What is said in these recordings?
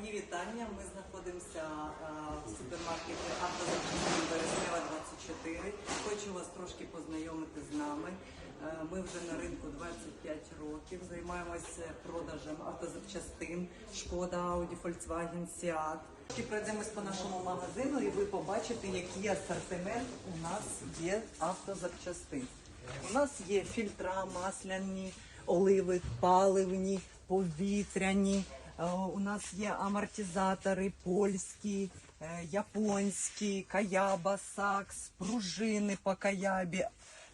Мої вітання. Ми знаходимося е, в супермаркеті «Автозапчастин» Березнева 24. Хочу вас трошки познайомити з нами. Е, Ми вже на ринку 25 років. Займаємося продажем автозапчастин Шкода, Audi, Volkswagen, Seat. Трошки пройдемось по нашому магазину і ви побачите, який асортимент у нас є автозапчастин. У нас є фільтра масляні, оливи, паливні, повітряні. Е, У нас є амортизатори польські, е, японські, каяба, сакс, пружини по каябі,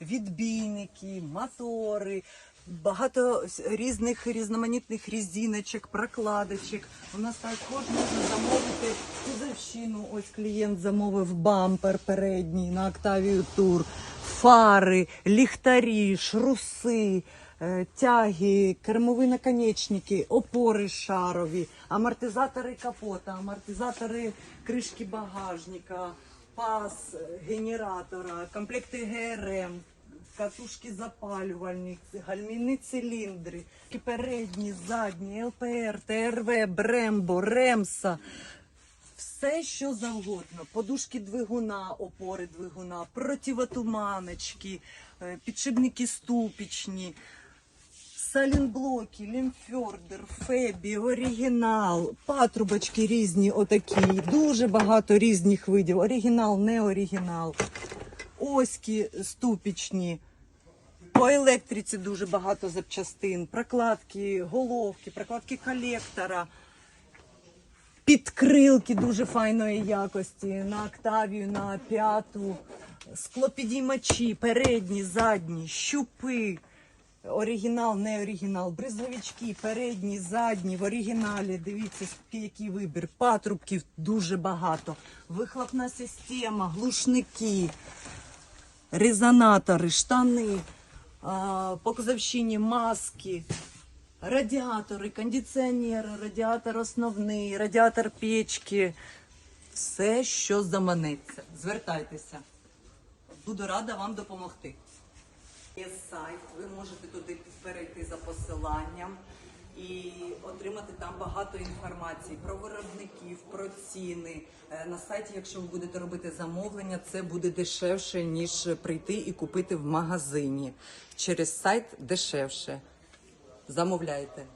відбійники, мотори. Багато різних різноманітних різиночок, прокладочок. У нас також можна замовити кузовщину. Ось клієнт замовив бампер передній на Octavia Tour, фари, ліхтарі, шруси, тяги, кермові наконечники, опори шарові, амортизатори капота, амортизатори кришки багажника, пас е, генератора, комплекти ГРМ. Катушки запалювальні, гальмівні циліндри, передні, задні, ЛПР, ТРВ, Брембо, Ремса. Все, що завгодно. Подушки двигуна, опори двигуна, противотуманочки, е, підшипники ступічні, салінблоки, лімфьордер, фебі, оригінал, патрубочки різні, отакі. Дуже багато різних видів. Оригінал, не оригінал. Оськи ступічні. По електриці дуже багато запчастин, прокладки, головки, прокладки колектора, підкрилки дуже файної якості на октавію, на п'яту, склопідіймачі, передні, задні, щупи. Оригінал, не оригінал, бризовички, передні, задні, в оригіналі. Дивіться, який вибір. Патрубків дуже багато. Вихлопна система, глушники резонатори, штани, по кузовщині маски, радіатори, кондиціонери, радіатор основний, радіатор печки. Все, що заманеться. Звертайтеся. Буду рада вам допомогти. Є сайт, ви можете туди перейти за посиланням і отримати там багато інформації про виробників, про ціни. Е, На сайті, якщо ви будете робити замовлення, це буде дешевше, ніж прийти і купити в магазині. Через сайт дешевше. Замовляйте.